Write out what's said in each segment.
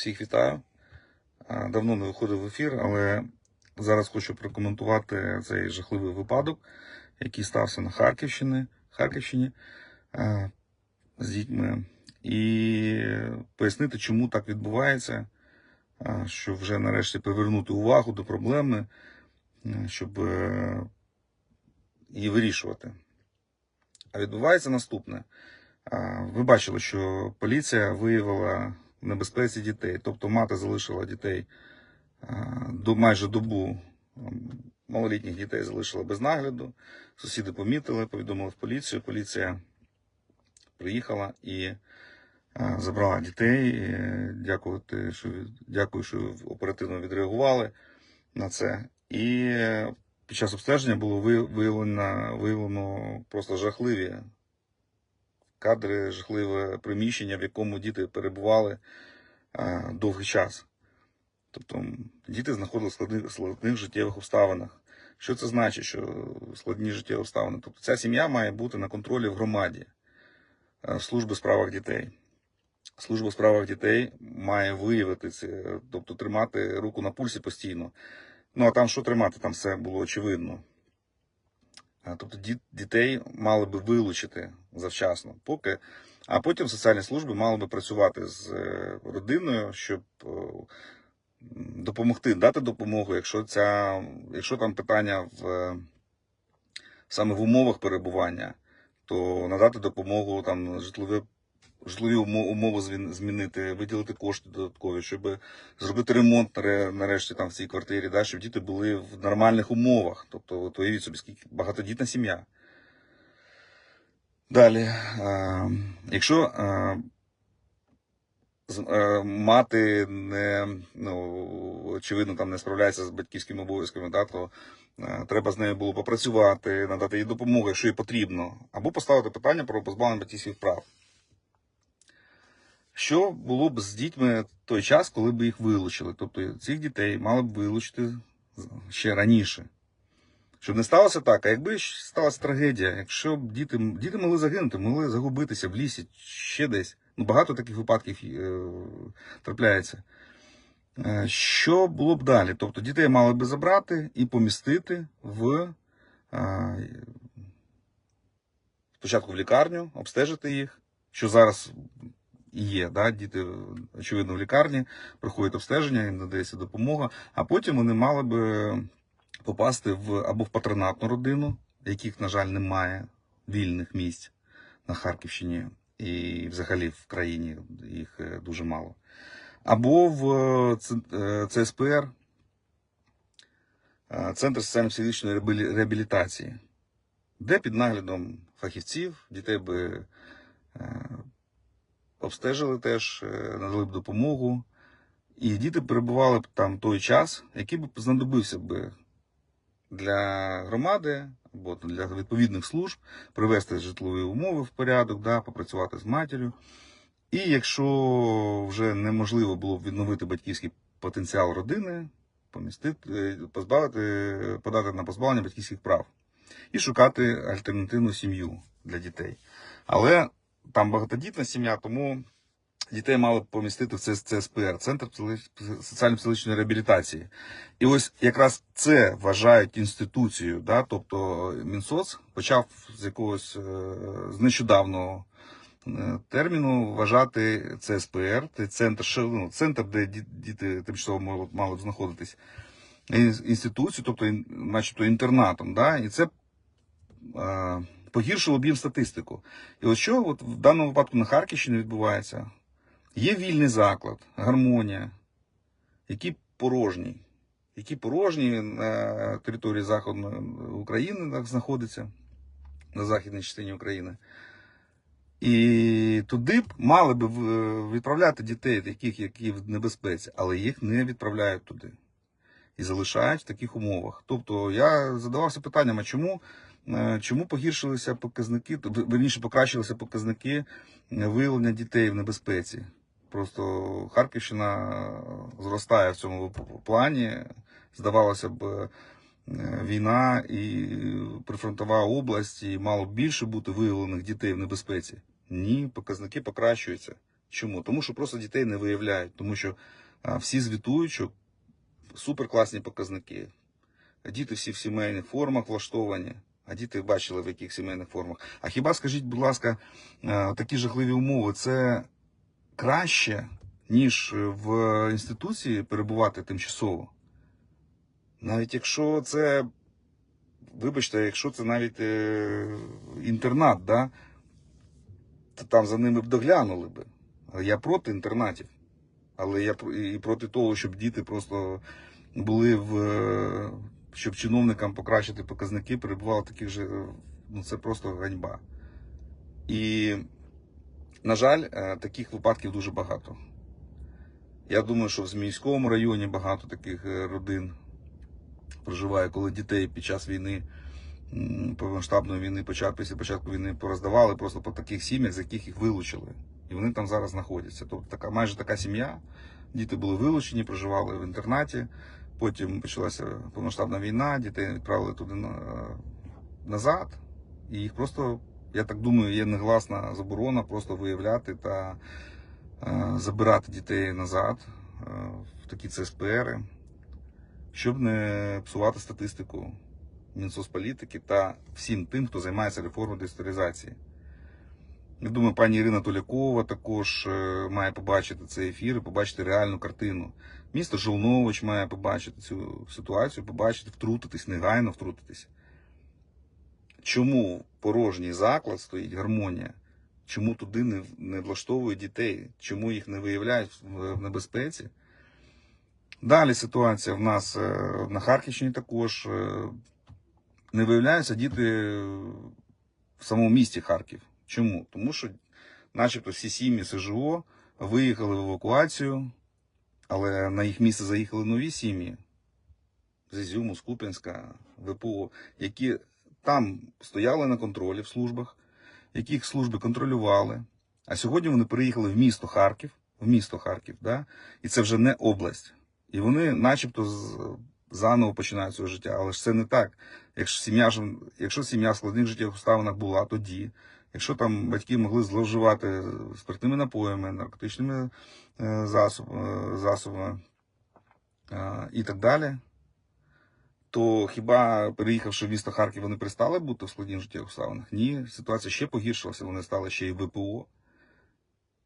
Всіх вітаю. Давно не виходив в ефір, але зараз хочу прокоментувати цей жахливий випадок, який стався на Харківщині, Харківщині з дітьми, і пояснити, чому так відбувається, а, щоб вже нарешті повернути увагу до проблеми, щоб е, її вирішувати. А відбувається наступне. Ви бачили, що поліція виявила небезпеці дітей. Тобто мати залишила дітей до майже добу малолітніх дітей залишила без нагляду. Сусіди помітили, повідомили в поліцію. Поліція приїхала і забрала дітей. Е, Дякувати, що дякую, що оперативно відреагували на це. І е, під час обстеження було ви- виявлено, виявлено просто жахливі кадри, жахливе приміщення, в якому діти перебували довгий час. Тобто діти знаходилися в складних, життєвих обставинах. Що це значить, що складні життєві обставини? Тобто ця сім'я має бути на контролі в громаді е, служби справах дітей. Служба справах дітей має виявити це, тобто тримати руку на пульсі постійно. Ну а там що тримати? Там все було очевидно. Тобто дітей мали би вилучити завчасно, поки, а потім соціальні служби мали би працювати з е, родиною, щоб е, допомогти, дати допомогу, якщо ця, якщо там питання в саме в умовах перебування, то надати допомогу там житлові. Житлові умови змінити, виділити кошти додаткові, щоб зробити ремонт нарешті там в цій квартирі, да, щоб діти були в нормальних умовах. Тобто, от уявіть собі, скільки багатодітна сім'я. Далі, якщо мати не, ну, очевидно, там не справляється з батьківськими обов'язками, да, то треба з нею було попрацювати, надати їй допомогу, якщо їй потрібно, або поставити питання про позбавлення батьківських прав. Що було б з дітьми той час, коли б їх вилучили? Тобто цих дітей мали б вилучити ще раніше. Щоб не сталося так, а якби сталася трагедія, якщо б діти, діти могли загинути, могли загубитися в лісі, ще десь. Ну, багато таких випадків е, трапляється. Е, що було б далі? Тобто дітей мали би забрати і помістити в е, спочатку в лікарню, обстежити їх, що зараз і є. Да? Діти, очевидно, в лікарні проходять обстеження, їм надається допомога, а потім вони мали би попасти в або в патронатну родину, яких, на жаль, немає вільних місць на Харківщині і взагалі в країні їх е, дуже мало. Або в е, е, ЦСПР, Центр соціально-психічної реабілітації, де під наглядом фахівців дітей би обстежили теж, е, надали б допомогу. І діти перебували б там той час, який б знадобився би для громади або для відповідних служб привести житлові умови в порядок, да, попрацювати з матір'ю. І якщо вже неможливо було б відновити батьківський потенціал родини, помістити, е, позбавити, подати на позбавлення батьківських прав і шукати альтернативну сім'ю для дітей. Але там багатодітна сім'я, тому дітей мали помістити в ЦС- ЦСПР, Центр соціально-психологічної реабілітації. І ось якраз це вважають інституцією, да? тобто Мінсоц почав з якогось е, з нещодавнього е, терміну вважати ЦСПР, це центр, ну, центр, де діти тимчасово мали, б знаходитись, ін- інституцію, тобто начебто інтернатом. Да? І це е, погіршило б їм статистику. І от що от в даному випадку на Харківщині відбувається? Є вільний заклад, гармонія, який порожній, який порожній на території Західної України так, знаходиться, на західній частині України. І туди б мали б відправляти дітей, таких, які в небезпеці, але їх не відправляють туди. І залишають в таких умовах. Тобто я задавався питанням, а чому, е, чому погіршилися показники, верніше покращилися показники е, виявлення дітей в небезпеці. Просто Харківщина зростає в цьому плані. Здавалося б, е, війна і прифронтова область, і мало б більше бути виявлених дітей в небезпеці. Ні, показники покращуються. Чому? Тому що просто дітей не виявляють, тому що всі звітують, що суперкласні показники. Діти всі в сімейних формах влаштовані, а діти бачили в яких сімейних формах. А хіба скажіть, будь ласка, е, такі жахливі умови це краще, ніж в інституції перебувати тимчасово? Навіть якщо це, вибачте, якщо це навіть е, інтернат, да, то там за ними б доглянули би. Я проти інтернатів. Але я і проти того, щоб діти просто були в. Щоб чиновникам покращити показники, перебували таких же. е, Ну, це просто ганьба. І, на жаль, е, таких випадків дуже багато. Я думаю, що в Зміївському районі багато таких е, родин проживає, коли дітей під час війни, повномасштабної війни, після початку війни пороздавали просто по таких сім'ях, з яких їх вилучили. І вони там зараз знаходяться. Тобто така, майже така сім'я. Діти були вилучені, проживали в інтернаті. Потім почалася повномасштабна війна, дітей відправили туди назад. І їх просто, я так думаю, є негласна заборона просто виявляти та е, забирати дітей назад е, в такі ЦСПРи, щоб не псувати статистику Мінсоцполітики та всім тим, хто займається реформою децентралізації. Я думаю, пані Ірина Толякова також е, має побачити цей ефір і побачити реальну картину. Місто Жолнович має побачити цю ситуацію, побачити, втрутитись, негайно втрутитись. Чому порожній заклад стоїть гармонія? Чому туди не, не влаштовують дітей? Чому їх не виявляють в, в небезпеці? Далі ситуація в нас е, на Харківщині також е, не виявляються діти в самому місті Харків. Чому? Тому що, начебто, всі сім'ї СЖО виїхали в евакуацію, але на їх місце заїхали нові сім'ї з Ізюму, з Куп'янська, ВПО, які там стояли на контролі в службах, яких служби контролювали. А сьогодні вони переїхали в місто Харків, в місто Харків, да? і це вже не область. І вони, начебто, заново починають своє життя. Але ж це не так. Якщо сім'я якщо сім'я в складних життєвих обставинах була тоді, якщо там батьки могли зловживати спиртними напоями, наркотичними е, е, засобами е, і так далі, то хіба переїхавши в місто Харків, вони перестали бути в складних життєвих обставинах? Ні, ситуація ще погіршилася, вони стали ще й ВПО.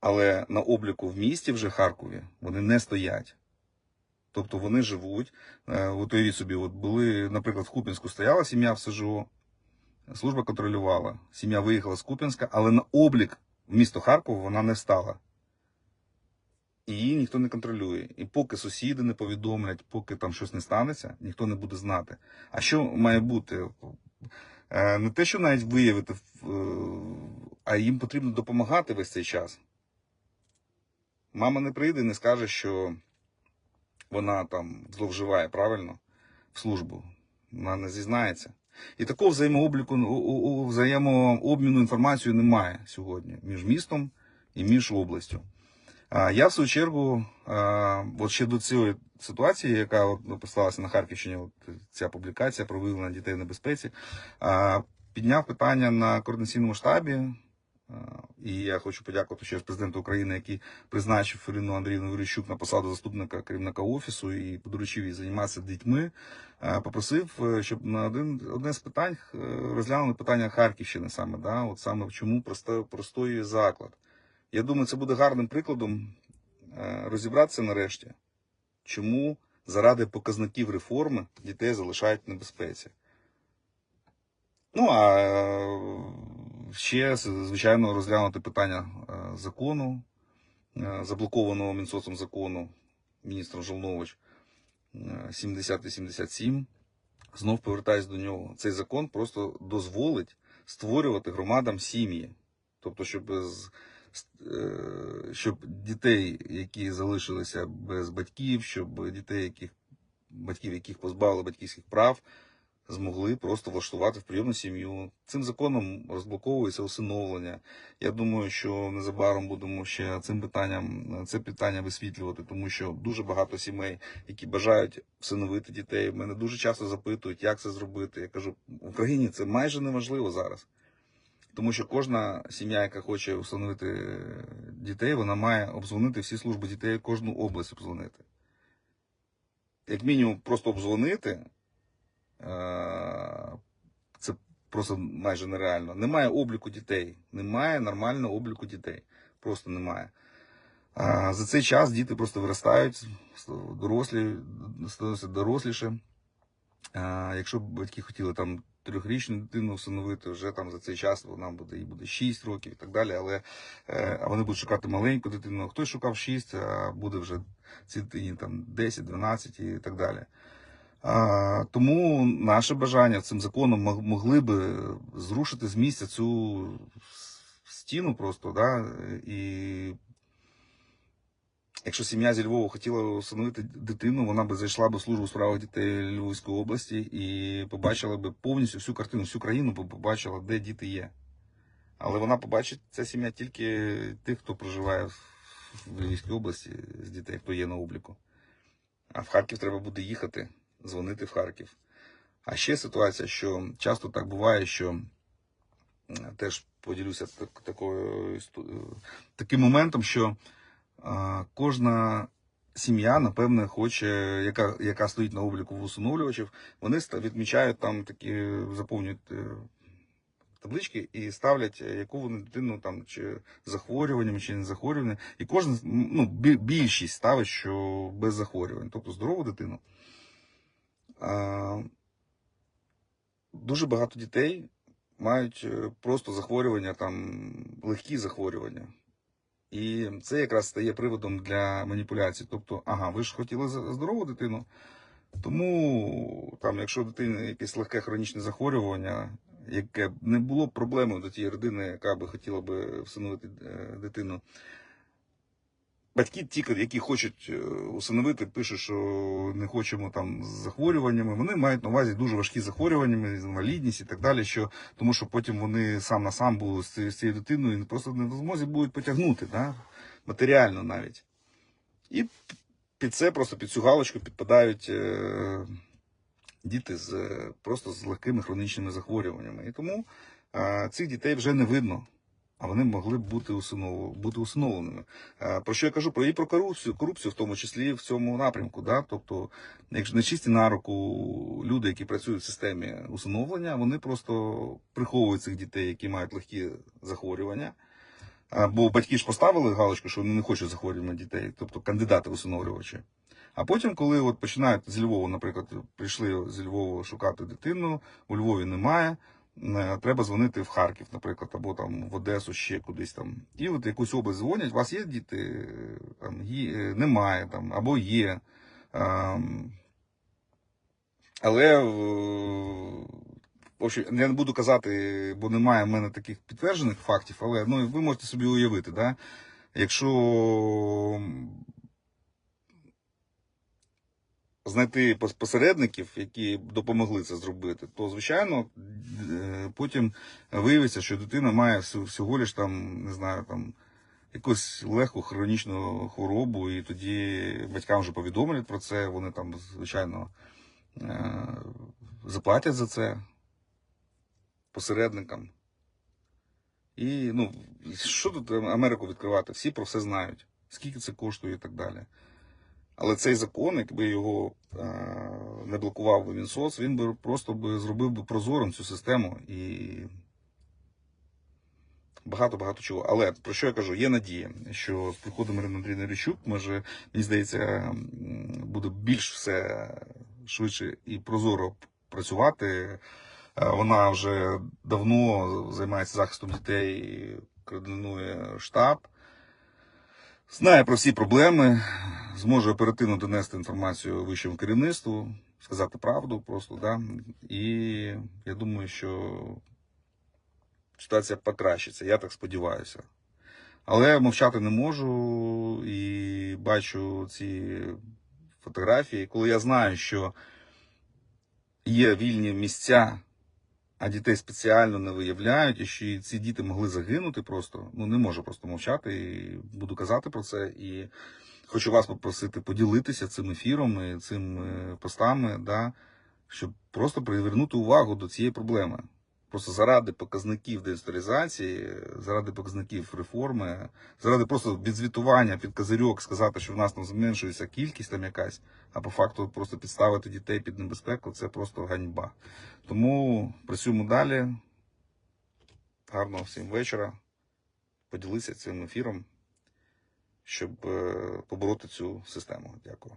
Але на обліку в місті вже Харкові вони не стоять. Тобто вони живуть. От уявіть собі, от були, наприклад, в Купінську стояла сім'я в СЖО, служба контролювала. Сім'я виїхала з Купінська, але на облік в місто Харкова вона не стала. І її ніхто не контролює. І поки сусіди не повідомлять, поки там щось не станеться, ніхто не буде знати. А що має бути? Е, Не те, що навіть виявити, е, а їм потрібно допомагати весь цей час. Мама не прийде і не скаже, що вона там зловживає правильно в службу. Вона не зізнається. І такого взаємообліку, взаємообміну інформацією немає сьогодні між містом і між областю. Я, в свою чергу, от ще до цієї ситуації, яка описалася на Харківщині, от ця публікація про виявлення дітей в небезпеці, підняв питання на координаційному штабі. А, І я хочу подякувати ще президенту України, який призначив Ірину Андріївну Верещук на посаду заступника керівника офісу і доручив їй займатися дітьми. Е, Попросив, е, щоб на один одне з питань е, розглянули питання Харківщини саме, да, от саме чому просто, заклад. Я думаю, це буде гарним прикладом е, розібратися нарешті, чому заради показників реформи дітей залишають в небезпеці. Ну а е, ще, звичайно, розглянути питання е, закону, е, заблокованого Мінсоцом закону міністром Жолнович е, 70-77. Знов повертаюсь до нього. Цей закон просто дозволить створювати громадам сім'ї. Тобто, щоб, е, щоб дітей, які залишилися без батьків, щоб дітей, яких, батьків, яких позбавили батьківських прав, змогли просто влаштувати в прийомну сім'ю. Цим законом розблоковується усиновлення. Я думаю, що незабаром будемо ще цим питанням це питання висвітлювати, тому що дуже багато сімей, які бажають всиновити дітей, мене дуже часто запитують, як це зробити. Я кажу, в Україні це майже неможливо зараз. Тому що кожна сім'я, яка хоче встановити дітей, вона має обдзвонити всі служби дітей, кожну область обдзвонити. Як мінімум, просто обдзвонити, е, це просто майже нереально. Немає обліку дітей. Немає нормального обліку дітей. Просто немає. За цей час діти просто виростають, дорослі, становляться доросліше. Якщо б батьки хотіли там трьохрічну дитину встановити, вже там за цей час вона буде їй буде 6 років і так далі. Але е, а вони будуть шукати маленьку дитину. Хтось шукав 6, а буде вже цій дитині там 10, 12 і так далі. Тому наше бажання цим законом могли би зрушити з місця цю стіну просто, да, і Якщо сім'я зі Львова хотіла усиновити дитину, вона би зайшла б в службу справах дітей Львівської області і побачила би повністю всю картину, всю країну побачила, де діти є. Але вона побачить ця сім'я тільки тих, хто проживає в Львівській області з дітей, хто є на обліку. А в Харків треба буде їхати, дзвонити в Харків. А ще ситуація, що часто так буває, що е, теж поділюся так, такою, е, таким моментом, що а, кожна сім'я, напевне, хоче, яка, яка стоїть на обліку в усиновлювачів, вони відмічають там такі, заповнюють е, таблички і ставлять, е, яку вони дитину там чи захворюванням, чи не захворюванням. І кожен, ну, більшість ставить, що без захворювань, тобто здорову дитину. Дуже багато дітей мають е, просто захворювання, там легкі захворювання. І це якраз стає приводом для маніпуляцій. Тобто, ага, ви ж хотіли здорову дитину, тому там, якщо у дитини якесь легке хронічне захворювання, яке б не було б проблемою до тієї родини, яка би хотіла би всиновити е, дитину. Батьки, ті, які хочуть е, усиновити, пишуть, що не хочемо там з захворюваннями. Вони мають на увазі дуже важкі захворювання, інвалідність і так далі. Що тому, що потім вони сам на сам будуть з цією, дитиною і просто не в змозі будуть потягнути, да? матеріально навіть. І під це просто під цю галочку підпадають е, діти з просто з легкими хронічними захворюваннями. І тому е, цих дітей вже не видно. А вони могли б бути усинов... бути усиновленими. Е, Про що я кажу? Про і про корупцію, корупцію в тому числі в цьому напрямку. Да? Тобто, якщо не чисті на руку люди, які працюють в системі усиновлення, вони просто приховують цих дітей, які мають легкі захворювання. Бо батьки ж поставили галочку, що вони не хочуть захворювання дітей, тобто кандидати усиновлювачі. А потім, коли от починають з Львова, наприклад, прийшли з Львова шукати дитину, у Львові немає. Е, Треба дзвонити в Харків, наприклад, або там в Одесу ще кудись там. І от якусь область дзвонять, у вас є діти? Там є, е, немає там, або є. Ем, Але е, я не буду казати, бо немає в мене таких підтверджених фактів, але ну, ви можете собі уявити, да? якщо знайти посередників, які допомогли це зробити, то звичайно е, потім виявиться, що дитина має всього лиш там, не знаю, там якусь легку хронічну хворобу, і тоді батькам вже повідомлять про це. Вони там, звичайно, е, заплатять за це посередникам. І ну, що тут Америку відкривати? Всі про все знають, скільки це коштує і так далі. Але цей закон, якби його е, не блокував би Мінсоц, він би просто би зробив би прозорим цю систему і багато-багато чого. Але про що я кажу? Є надія, що з приходом Ірини Андрійовни Річук, може, мені здається, буде більш все швидше і прозоро працювати. Е, Вона вже давно займається захистом дітей, координує штаб, знає про всі проблеми, зможе оперативно донести інформацію вищому керівництву, сказати правду просто, да. І я думаю, що ситуація покращиться, я так сподіваюся. Але мовчати не можу і бачу ці фотографії, коли я знаю, що є вільні місця, а дітей спеціально не виявляють, і що ці діти могли загинути просто. Ну не можу просто мовчати і буду казати про це. І хочу вас попросити поділитися цим ефіром цими постами, да, щоб просто привернути увагу до цієї проблеми. Просто заради показників деінсталізації, заради показників реформи, заради просто відзвітування під козирьок сказати, що в нас там зменшується кількість там якась, а по факту просто підставити дітей під небезпеку, це просто ганьба. Тому працюємо далі. Гарного всім вечора. Поділися цим ефіром, щоб е, побороти цю систему. Дякую.